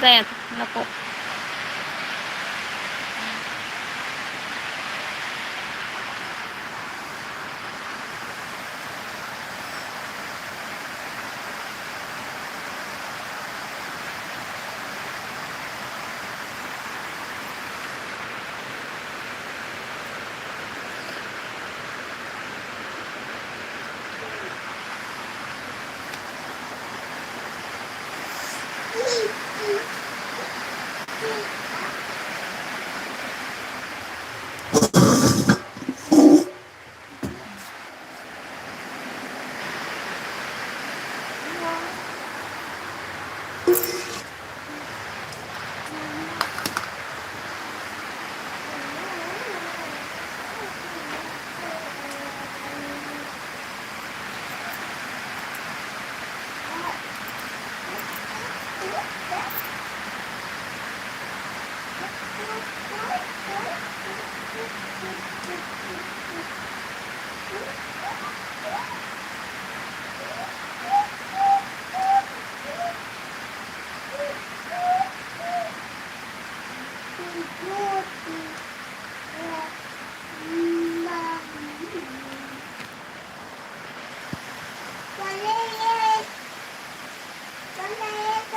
जायत. नको.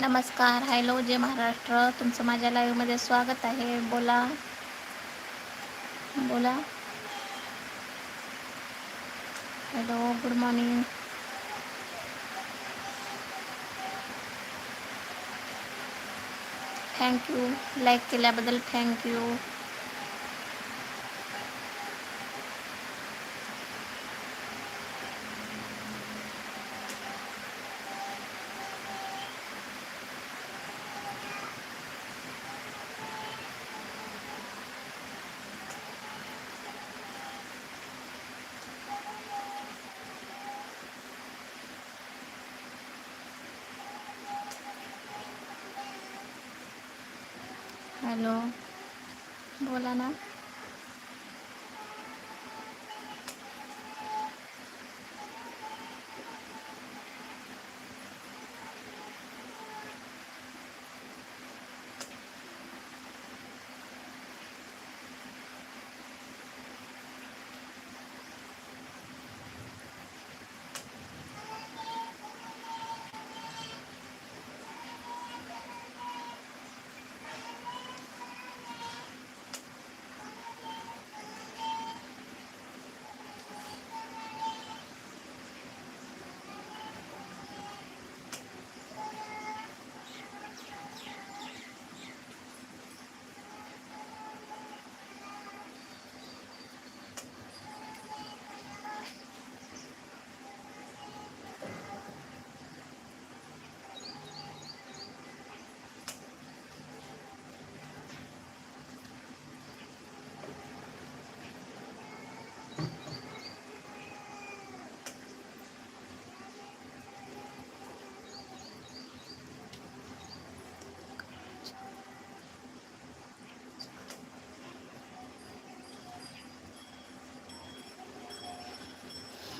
नमस्कार हॅलो जे महाराष्ट्र. तुमचं माझ्या लाईव्हमध्ये स्वागत आहे. बोला. बोला. Hello good morning thank you like केल्याबद्दल थँक्यू हॅलो. बोला ना.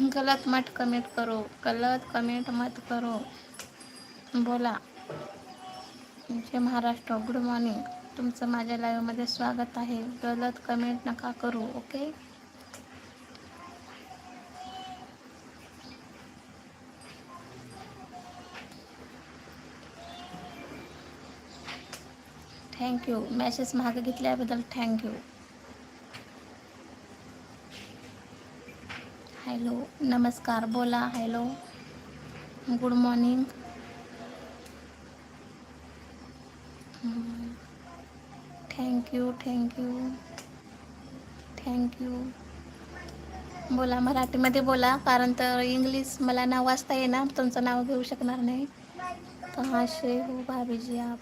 गलत मत कमेंट करो गलत कमेंट मत करो. बोला. जय महाराष्ट्र गुड मॉर्निंग तुमचं माझ्या लाईव्हमध्ये स्वागत आहे. गलत कमेंट नका करू ओके थँक्यू मॅसेज मागे घेतल्याबद्दल थँक्यू हॅलो नमस्कार बोला hello. Good morning. Thank you thank you thank you बोला मराठीमध्ये बोला कारण तर इंग्लिश मला नाव वाचता येणार तुमचं नाव घेऊ शकणार नाही. कहाँ से हो भाभी जी आप?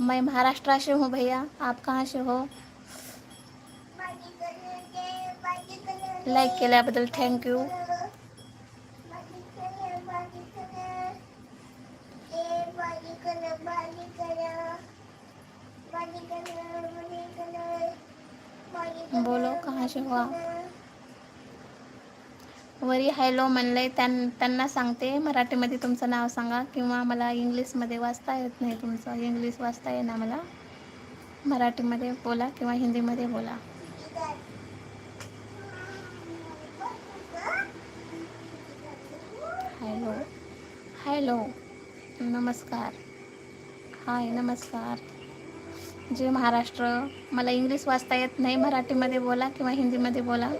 मैं महाराष्ट्र से हूँ भैया आप कहाँ से हो? लाईक केल्याबद्दल थँक्यू बोलो कहाँ से वरी हॅलो म्हणलंय त्यां त्यांना सांगते मराठीमध्ये तुमचं नाव सांगा किंवा मला इंग्लिशमध्ये वाचता येत नाही तुमचं. इंग्लिश वाचता येणार मला. मराठीमध्ये बोला किंवा हिंदीमध्ये बोला. हॅलो. हॅलो. नमस्कार. हाय नमस्कार. जय महाराष्ट्र. मला इंग्लिश वाचता येत नाही. मराठीमध्ये बोला किंवा हिंदीमध्ये बोला.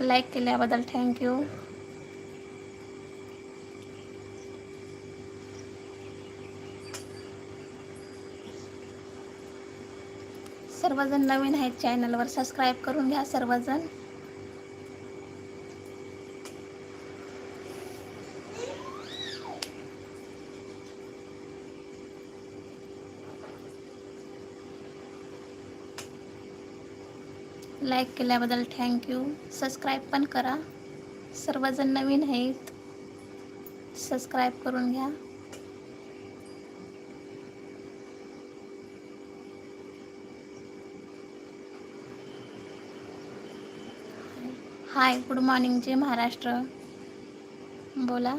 लाईक केल्याबद्दल थँक्यू. सर्वजण नवीन आहेत चॅनलवर सबस्क्राईब करून घ्या सर्वजण. लाईक केल्याबद्दल थँक्यू सबस्क्राईब पण करा. सर्वजण नवीन आहेत. सबस्क्राईब करून घ्या. हाय गुड मॉर्निंग जय महाराष्ट्र. बोला.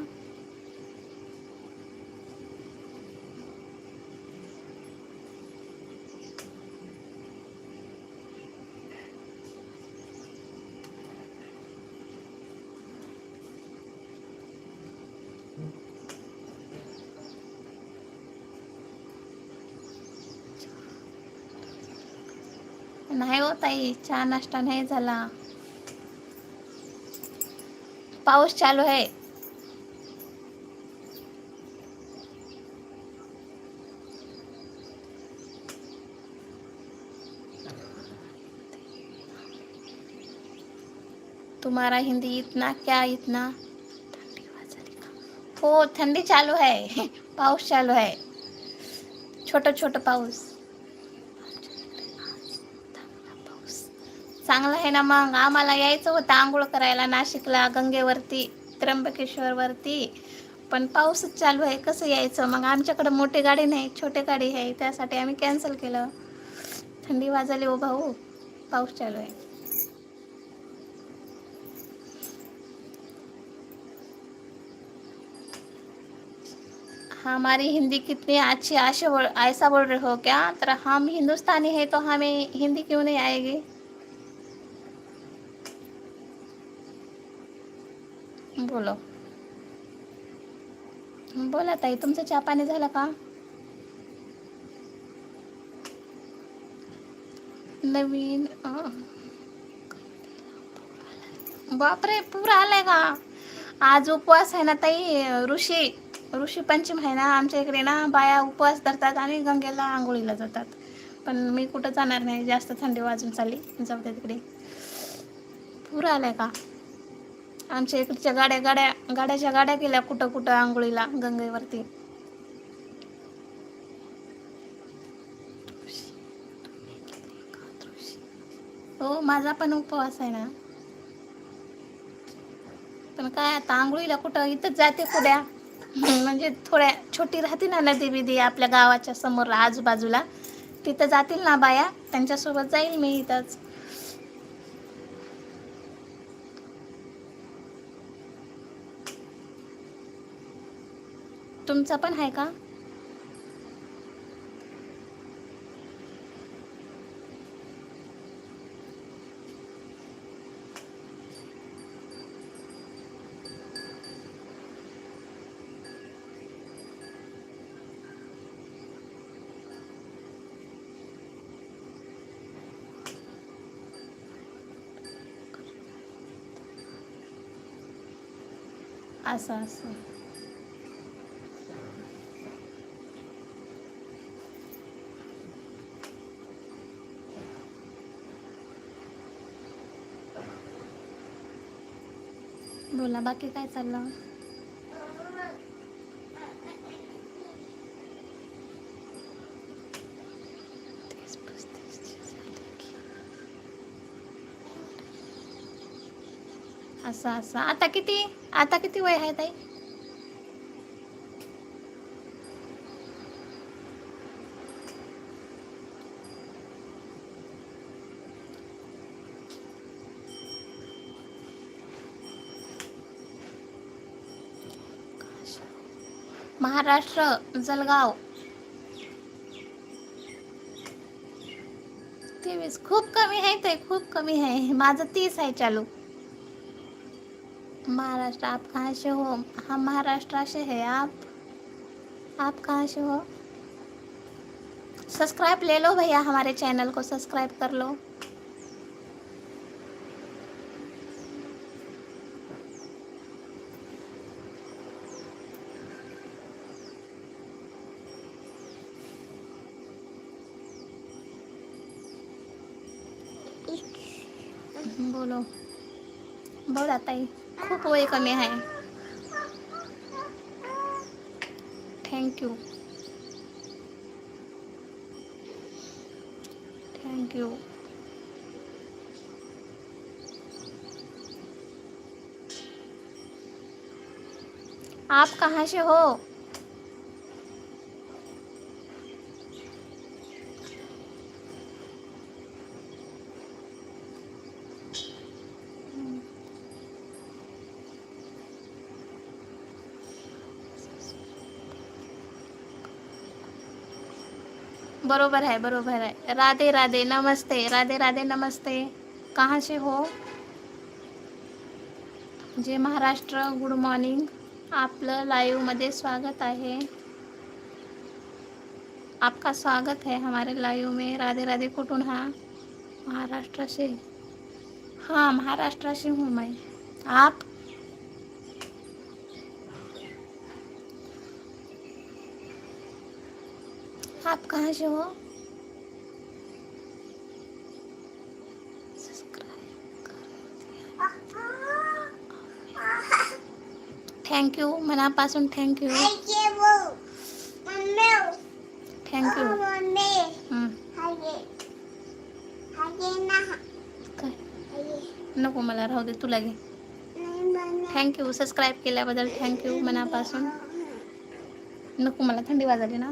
नाही हो ताई चहा नाश्ता नाही झाला. पाऊस चालू है तुम्हारा हिंदी इतना क्या इतना? हो थंडी चालू है. पाऊस चालू है. छोटं छोटं पाऊस. चांगला आहे ना मग. आम्हाला यायचं होतं आंघोळ करायला नाशिकला गंगेवरती त्र्यंबकेश्वरवरती. पण पाऊसच चालू आहे. कसं यायचं? मग आमच्याकडं मोठी गाडी नाही छोटी गाडी आहे. त्यासाठी आम्ही कॅन्सल केलं. थंडी वाजली ओ हो भाऊ. पाऊस चालू आहे. हमारी हिंदी कितनी अच्छी आशा बोल ऐसा बोल रहे हो क्या? तर हम हिंदुस्तानी है तो हमें हिंदी क्यों नहीं आएगी? बोलो बोला ताई तुमचं चहा पाणी झालं का? नवीन बापरे पूर आलाय का? आज उपवास आहे ना ताई ऋषी ऋषी पंचम आहे ना आमच्या इकडे ना बाया उपवास धरतात आणि गंगेला आंघोळीला जातात. पण मी कुठं जाणार नाही जास्त थंडी वाजून चालली. जाऊ त्या तिकडे. पूर आलाय का? आमच्या इकडच्या गाड्या गाड्या गाड्याच्या गाड्या गेल्या कुठं कुठं आंघोळीला गंगेवरती. हो माझा पण उपवास आहे ना. पण काय आता आंघोळीला कुठं इथंच जाते कुड्या म्हणजे थोड्या छोटी राहते ना नदी बिदी आपल्या गावाच्या समोर आजूबाजूला. तिथं जातील ना बाया त्यांच्यासोबत जाईल मी इथंच. तुमचं पण आहे का? असं असं. बोला बाकी काय चाललं? असं असं. आता किती? आता किती वय आहे ताई? महाराष्ट्र जलगाव. तेवीस. खूप कमी आहे ते खूप कमी आहे. माझं तीस आहे चालू. महाराष्ट्र आप कहाँ से हो? हम महाराष्ट्र से है आप आप कहाँ से हो? सब्सक्राइब ले लो भैया हमारे चैनल को सब्सक्राइब कर लो. बोलो। बोला ताई खूप वय कमी आहे थँक्यू थँक्यू आप कहाँ से हो? बरोबर है बरोबर है राधे राधे नमस्ते राधे राधे नमस्ते. कहाँ से हो? जे महाराष्ट्र गुड मॉर्निंग. आपलं लाईव्हमध्ये स्वागत आहे. आपका स्वागत है हमारे लाइव में. राधे राधे कुठून हा? महाराष्ट्र से हाँ महाराष्ट्र से हूँ मैं. आप? कहाँ से हो? थैंक यू मना थँक्यू मनापासून थँक्यू थँक्यू काय नको मला राहू दे तुला घे थँक्यू सबस्क्राईब केल्याबद्दल थँक्यू मनापासून नको मला थंडी वाजली ना.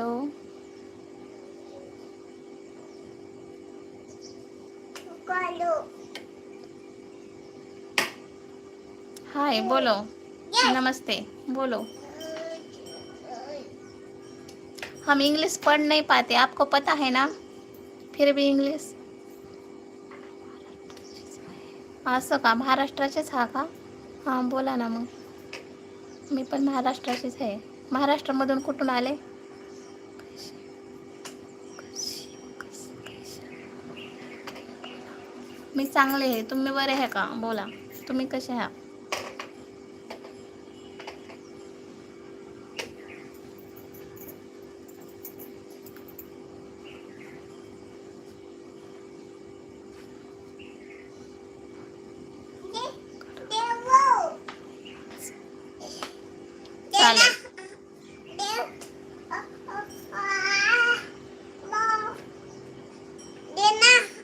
हॅलो. हाय बोलो. नमस्ते बोलो. हम इंग्लिश पढ़ नहीं पाते आपको पता है ना? फिर भी इंग्लिश. असं का? महाराष्ट्राचेच हा का? हां बोला ना मग. मी पण महाराष्ट्राचीच आहे. महाराष्ट्रामधून कुठून आले? मी चांगले आहे. तुम्ही बरे आहे का? बोला. तुम्ही कसे आहात?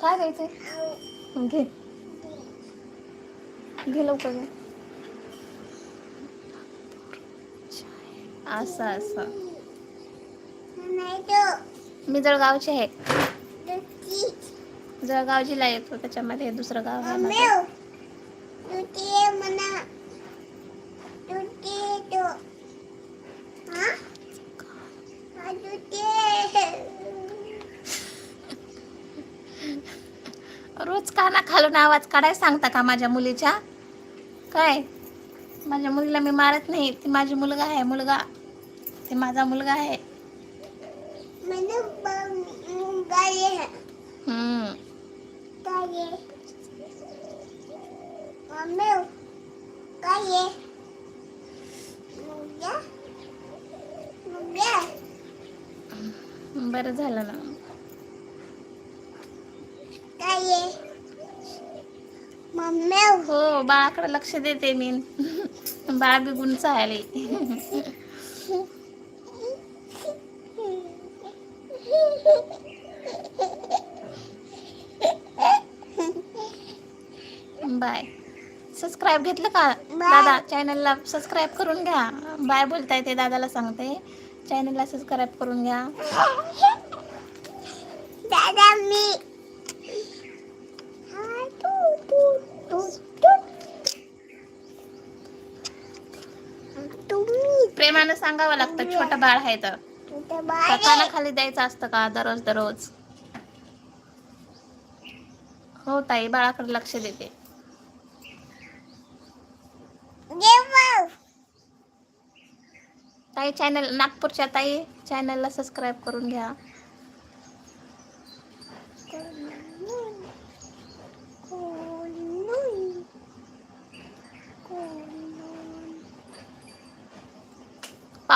काय द्यायचंय घे. घे लवकर घे. असं असं. मी जळगावची आहे. जळगाव जिल्हा येतो त्याच्यामध्ये दुसरं गाव आहे खालून आवाज काढाय सांगता का माझ्या मुलीच्या? काय? माझ्या मुलीला मी मारत नाही. ती माझी मुलगा आहे मुलगा. ते माझा मुलगा आहे. बरं झालं ना. मम्मी हो बाळाकडे लक्ष देते मी. बाळ बिगुन चालले. बाय. सबस्क्राईब घेतलं का? दादा चॅनलला सबस्क्राईब करून घ्या. बाय बोलताय ते दादाला सांगते. चॅनलला सबस्क्राईब करून घ्या. सांगावं लागतं छोटं बाळ आहे तर. तुझं खाली द्यायचं असतं का दररोज दररोज? हो ताई बाळाकडे लक्ष देते. ताई चॅनल नागपूरच्या ताई चॅनलला सबस्क्राईब करून घ्या.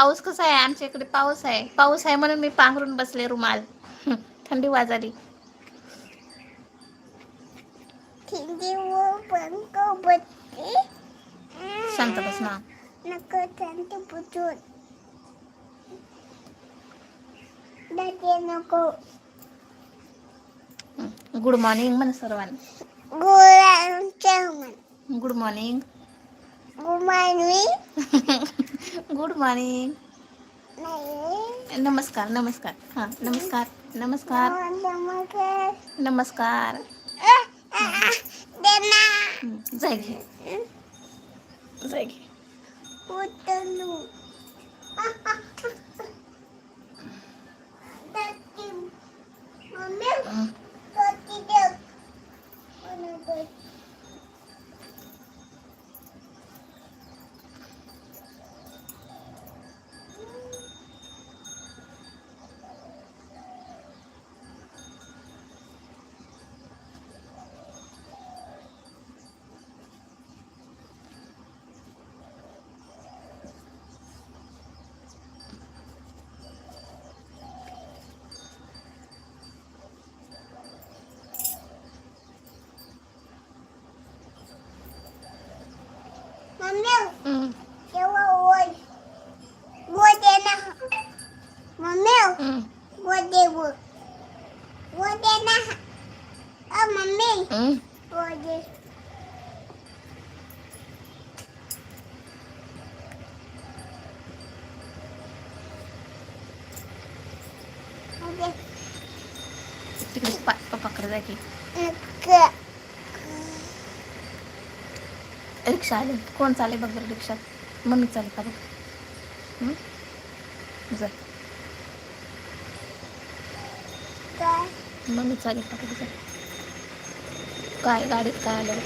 पाऊस कसा आहे? आमच्या इकडे पाऊस आहे. पाऊस आहे म्हणून मी पांघरून बसले रुमाल. थंडी वाजाली. शांत बस ना. नको गुड मॉर्निंग म्हण सर्वांना. गोळ्यांच्या म्हण गुड मॉर्निंग. गुड मॉर्निंग नमस्कार नमस्कार हां नमस्कार नमस्कार नमस्कार जाय घे जाय घे हं. टोची देव कोण टोची मम्मी हं, तेव्हा ओय वो दे ना मम्मी हं, वो दे वो वो दे ना अ मम्मी हं. वो दे वो दे तिकडे पा पप्पाकडे जाय की नको रिक्षा आली. कोण चाले बघ बरं रिक्षात? मम्मी चाले का बघ? जा. काय? मम्मी चालेल का बघ. काय गाडीत काय आलं